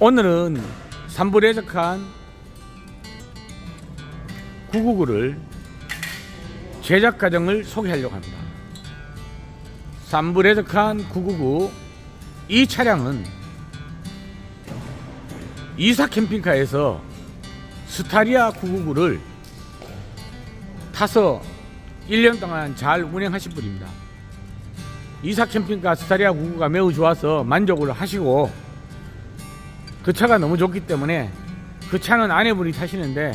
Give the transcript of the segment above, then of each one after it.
오늘은 삼불해적한 999를 제작 과정을 소개하려고 합니다. 삼불해적한 999 이 차량은 이사 캠핑카에서 스타리아 999를 타서 1년 동안 잘 운행하신 분입니다. 이사 캠핑카 스타리아 999가 매우 좋아서 만족을 하시고 그 차가 너무 좋기 때문에 그 차는 아내분이 타시는데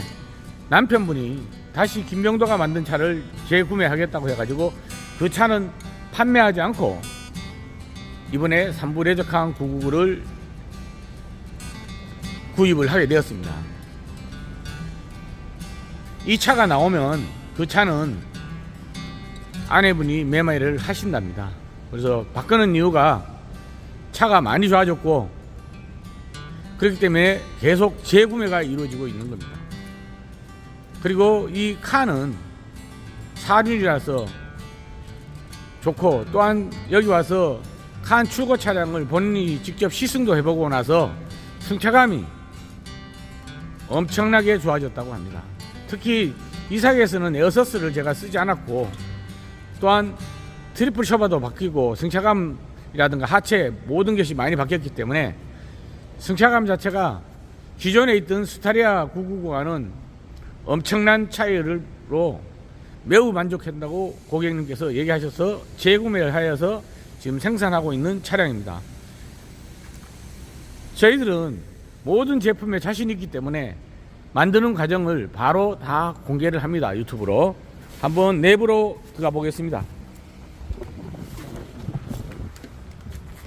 남편분이 다시 김명도가 만든 차를 재구매하겠다고 해가지고 그 차는 판매하지 않고 이번에 삼부레적항 999를 구입을 하게 되었습니다. 이 차가 나오면 그 차는 아내분이 매매를 하신답니다. 그래서 바꾸는 이유가 차가 많이 좋아졌고 그렇기 때문에 계속 재구매가 이루어지고 있는 겁니다. 그리고 이 카는 사륜이라서 좋고 또한 여기 와서 칸 출고 차량을 본인이 직접 시승도 해보고 나서 승차감이 엄청나게 좋아졌다고 합니다. 특히 이사에서는 에어서스를 제가 쓰지 않았고 또한 트리플 셔버도 바뀌고 승차감이라든가 하체 모든 것이 많이 바뀌었기 때문에 승차감 자체가 기존에 있던 스타리아 999와는 엄청난 차이로 매우 만족한다고 고객님께서 얘기하셔서 재구매를 하여서 지금 생산하고 있는 차량입니다. 저희들은 모든 제품에 자신 있기 때문에 만드는 과정을 바로 다 공개를 합니다. 유튜브로. 한번 내부로 들어가 보겠습니다.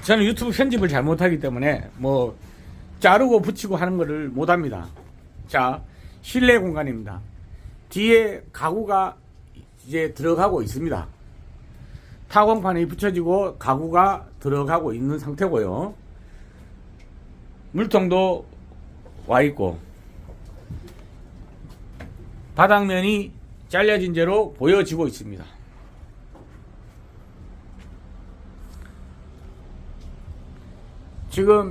저는 유튜브 편집을 잘 못하기 때문에 뭐 자르고 붙이고 하는 것을 못합니다. 자, 실내 공간입니다. 뒤에 가구가 이제 들어가고 있습니다. 타공판이 붙여지고 가구가 들어가고 있는 상태고요. 물통도 와 있고 바닥면이 잘려진 채로 보여지고 있습니다. 지금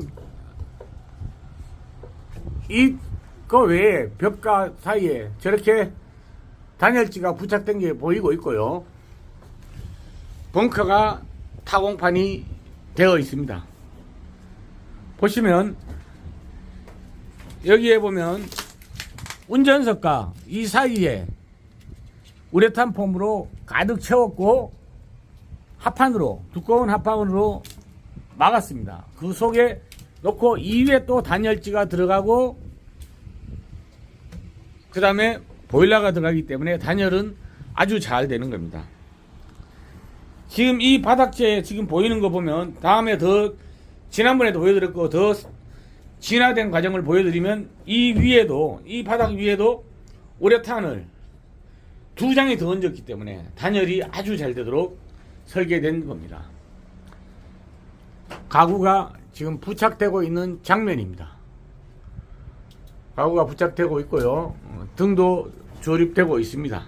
이거 외에 벽과 사이에 저렇게 단열지가 부착된 게 보이고 있고요. 벙커가 타공판이 되어 있습니다. 보시면 여기에 보면 운전석과 이 사이에 우레탄 폼으로 가득 채웠고 합판으로 두꺼운 합판으로 막았습니다. 그 속에 놓고 이위에 또 단열지가 들어가고 그 다음에 보일러가 들어가기 때문에 단열은 아주 잘 되는 겁니다. 지금 이 바닥재 지금 보이는 거 보면 다음에 더 지난번에도 보여드렸고 더 진화된 과정을 보여드리면 이 위에도 이 바닥 위에도 우레탄을 두 장이 더 얹었기 때문에 단열이 아주 잘 되도록 설계된 겁니다. 가구가 지금 부착되고 있는 장면입니다. 가구가 부착되고 있고요. 어, 등도 조립되고 있습니다.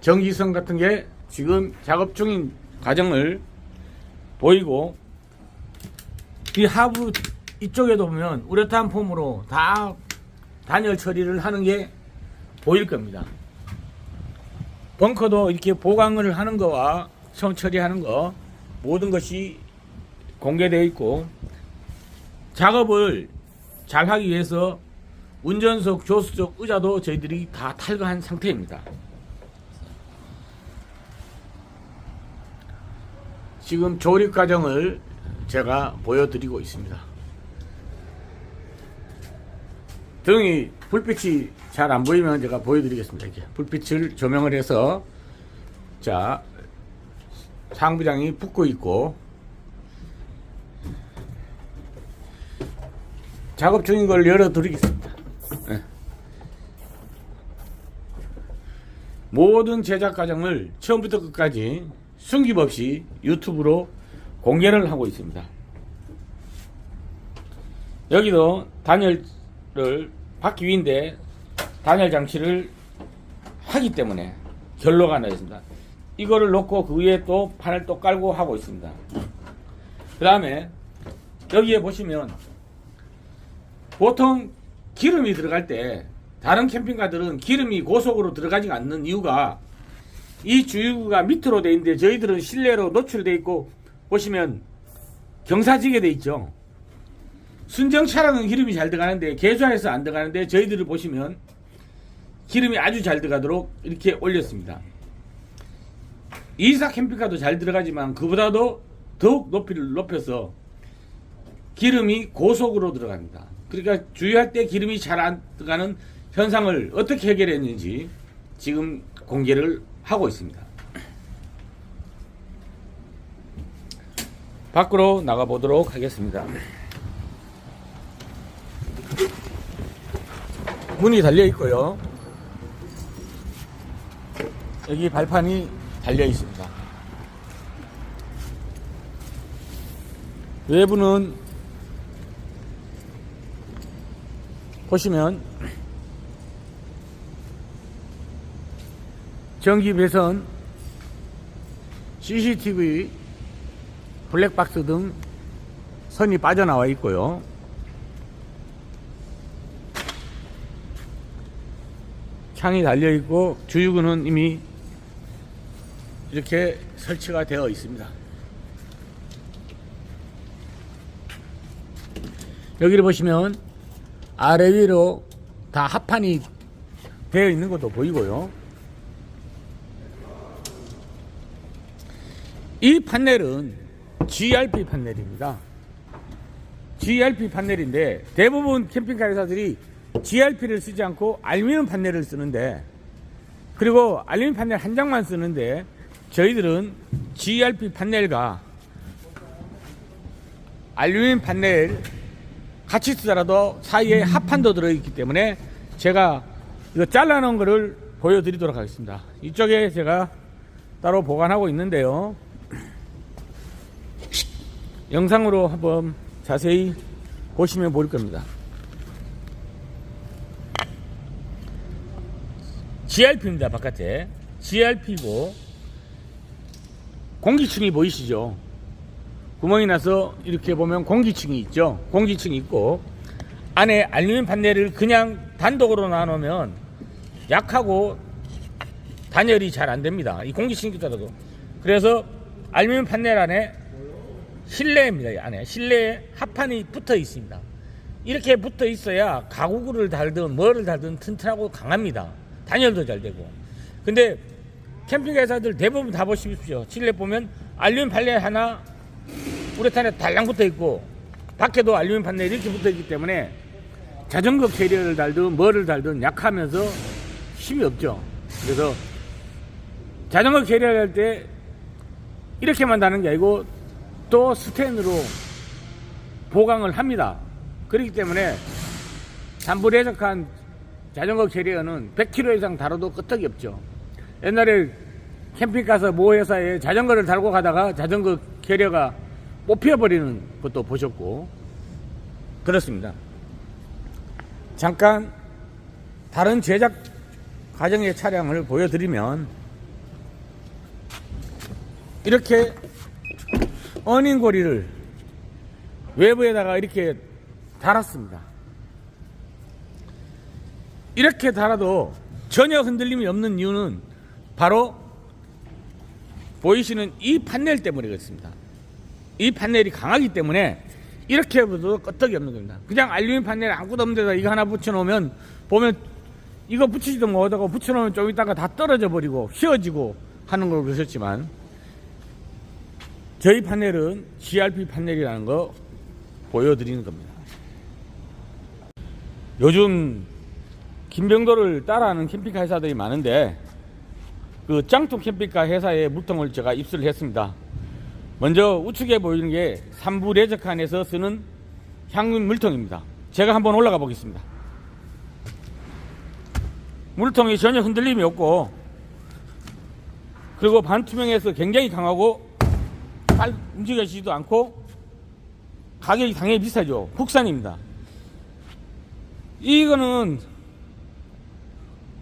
전기선 같은 게 지금 작업 중인 과정을 보이고 이 하부 이쪽에도 보면 우레탄 폼으로 다 단열 처리를 하는 게 보일 겁니다. 벙커도 이렇게 보강을 하는 거와 성 처리하는 거 모든 것이 공개되어 있고 작업을 잘 하기 위해서 운전석, 조수석, 의자도 저희들이 다 탈거한 상태입니다. 지금 조립 과정을 제가 보여드리고 있습니다. 등이 불빛이 잘 안 보이면 제가 보여드리겠습니다. 이렇게 불빛을 조명을 해서 자 상부장이 붙고 있고 작업 중인 걸 열어드리겠습니다. 예. 모든 제작 과정을 처음부터 끝까지 숨김없이 유튜브로 공개를 하고 있습니다. 여기도 단열을 받기 위인데 단열 장치를 하기 때문에 결로가 나 있습니다. 이거를 놓고 그 위에 또 판을 또 깔고 하고 있습니다. 그 다음에 여기에 보시면 보통 기름이 들어갈 때 다른 캠핑카들은 기름이 고속으로 들어가지 않는 이유가 이 주유구가 밑으로 돼 있는데 저희들은 실내로 노출돼 있고 보시면 경사지게 돼 있죠. 순정 차량은 기름이 잘 들어가는데 개조해서 안 들어가는데 저희들을 보시면 기름이 아주 잘 들어가도록 이렇게 올렸습니다. 이사 캠핑카도 잘 들어가지만 그보다도 더욱 높이를 높여서 기름이 고속으로 들어갑니다. 그러니까 주유할 때 기름이 잘 안 들어가는 현상을 어떻게 해결했는지 지금 공개를 하고 있습니다. 밖으로 나가 보도록 하겠습니다. 문이 달려 있고요. 여기 발판이 달려 있습니다. 외부는 보시면 전기 배선, CCTV, 블랙박스 등 선이 빠져나와 있고요. 창이 달려 있고 주유구는 이미 이렇게 설치가 되어 있습니다. 여기를 보시면 아래 위로 다 합판이 되어 있는 것도 보이고요. 이 판넬은 GRP 판넬입니다. GRP 판넬인데 대부분 캠핑카 회사들이 GRP를 쓰지 않고 알루미늄 판넬을 쓰는데 그리고 알루미늄 판넬 한 장만 쓰는데 저희들은 GRP 판넬과 알루미늄 판넬 같이 쓰더라도 사이에 합판도 들어있기 때문에 제가 이거 잘라놓은 거를 보여드리도록 하겠습니다. 이쪽에 제가 따로 보관하고 있는데요. 영상으로 한번 자세히 보시면 보일 겁니다. GRP입니다, 바깥에. GRP고, 공기층이 보이시죠? 구멍이 나서 이렇게 보면 공기층이 있죠? 공기층이 있고, 안에 알루미늄 판넬을 그냥 단독으로 나누면 약하고 단열이 잘 안 됩니다. 이 공기층이 있더라도. 그래서 알루미늄 판넬 안에 실내입니다. 이 안에 실내에 합판이 붙어 있습니다. 이렇게 붙어 있어야 가구구를 달든 뭐를 달든 튼튼하고 강합니다. 단열도 잘 되고. 근데 캠핑 회사들 대부분 다 보십시오. 실내 보면 알루미늄 판넬 하나 우레탄에 달랑 붙어 있고 밖에도 알루미늄 판넬 이렇게 붙어 있기 때문에 자전거 캐리어를 달든 뭐를 달든 약하면서 힘이 없죠. 그래서 자전거 캐리어를 할 때 이렇게만 다는 게 아니고 또 스텐으로 보강을 합니다. 그렇기 때문에 단불해적한 자전거 캐리어는 100km 이상 다뤄도 끄떡이 없죠. 옛날에 캠핑 가서 모 회사에 자전거를 달고 가다가 자전거 캐리어가 뽑혀버리는 것도 보셨고 그렇습니다. 잠깐 다른 제작 과정의 차량을 보여드리면 이렇게 어닝고리를 외부에다가 이렇게 달았습니다. 이렇게 달아도 전혀 흔들림이 없는 이유는 바로 보이시는 이 판넬 때문에 그렇습니다. 이 판넬이 강하기 때문에 이렇게 해도 끄떡이 없는 겁니다. 그냥 알루미늄 판넬 아무것도 없는 데다 이거 하나 붙여놓으면 보면 이거 붙이지도 못하고 붙여놓으면 좀 있다가 다 떨어져 버리고 휘어지고 하는 걸 보셨지만 저희 판넬은 GRP 판넬이라는 거 보여드리는 겁니다. 요즘 김병도를 따라하는 캠핑카 회사들이 많은데 그 짱통 캠핑카 회사의 물통을 제가 입수를 했습니다. 먼저 우측에 보이는 게 삼부 레저칸에서 쓰는 향균 물통입니다. 제가 한번 올라가 보겠습니다. 물통이 전혀 흔들림이 없고 그리고 반투명해서 굉장히 강하고 잘 움직여지지도 않고 가격이 당연히 비싸죠. 국산입니다. 이거는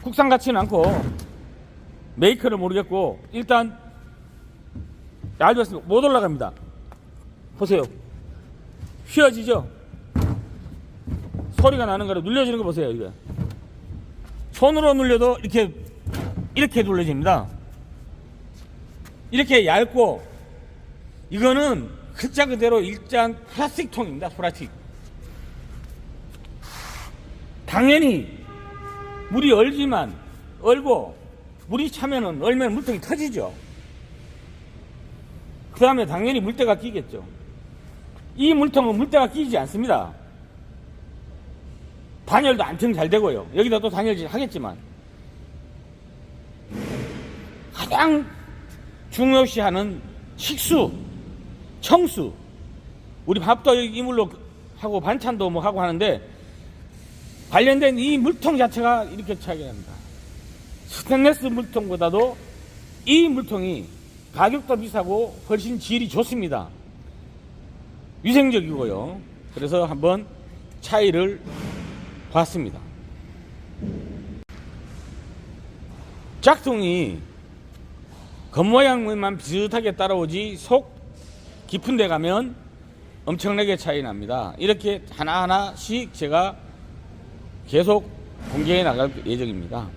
국산 같지는 않고 메이커를 모르겠고 일단 얇았습니다. 못 올라갑니다. 보세요. 휘어지죠? 소리가 나는 거로 눌려지는 거 보세요 이거 손으로 눌려도 이렇게 이렇게 눌러집니다 이렇게 얇고 이거는 글자 그대로 일단 플라스틱 통입니다 플라스틱 당연히 물이 얼지만 얼고 물이 차면은 얼면 물통이 터지죠 그 다음에 당연히 물때가 끼겠죠 이 물통은 물때가 끼지 않습니다 단열도 안청 잘 되고요. 여기다 또 단열질 하겠지만 가장 중요시하는 식수, 청수. 우리 밥도 이물로 하고 반찬도 뭐 하고 하는데 관련된 이 물통 자체가 이렇게 차이가 납니다. 스테인레스 물통보다도 이 물통이 가격도 비싸고 훨씬 질이 좋습니다. 위생적이고요. 그래서 한번 차이를 봤습니다. 짝퉁이 겉모양만 비슷하게 따라오지 속 깊은 데 가면 엄청나게 차이 납니다. 이렇게 하나하나씩 제가 계속 공개해 나갈 예정입니다.